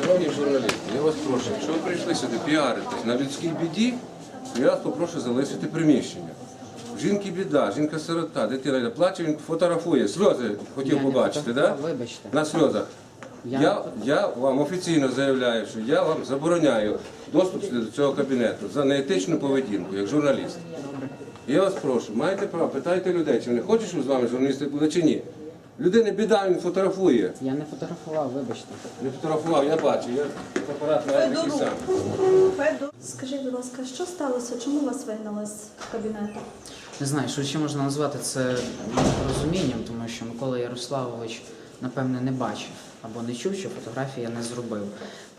Шановні журналісти, я вас прошу, якщо ви прийшли сюди піаритись на людській біді, то я вас попрошу залишити приміщення. Жінки біда, жінка сирота, дитина йде, плаче, він фотографує. Сльози хотів Я не побачити, так? фотографував, вибачте. На сльозах. Я Я, я вам офіційно заявляю, що я вам забороняю доступ сюди до цього кабінету за неетичну поведінку, як журналіст. Я вас прошу, маєте право, питайте людей, чи вони хочуть, щоб з вами журналісти були чи ні. Людини біда, він фотографує. Я не фотографував, вибачте. Не фотографував, я бачу, я апарат маю такий сам. Скажіть, будь ласка, що сталося? Чому вас вигнали з кабінету? Не знаю, що ще можна назвати це розумінням, тому що Микола Ярославович, напевне, не бачив або не чув, що фотографії я не зробив.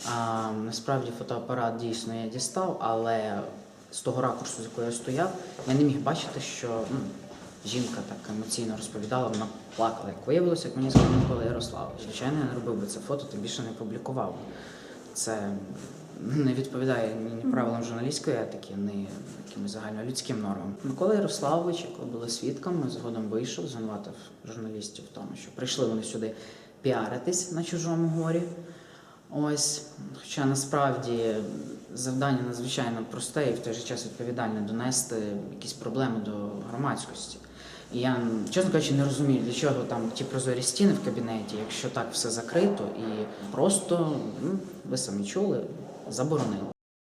А, насправді фотоапарат дійсно я дістав, але з того ракурсу, з якого я стояв, я не міг бачити, що ну, жінка так емоційно розповідала, вона плакала. Як виявилося, як мені сказав Микола Ярославович. Звичайно, я не робив би це фото, тим більше не публікував. Це не відповідає ні, правилам журналістської етики, ні якимось загальнолюдським нормам. Микола Ярославович, ви були свідками, згодом вийшов, звинуватив журналістів в тому, що прийшли вони сюди піаритись на чужому горі. Ось, хоча насправді завдання надзвичайно просте і в той же час відповідальне донести якісь проблеми до громадськості. І я, чесно кажучи, не розумію, для чого там ті прозорі стіни в кабінеті, якщо так все закрито і просто, ну, ви самі чули, заборонили.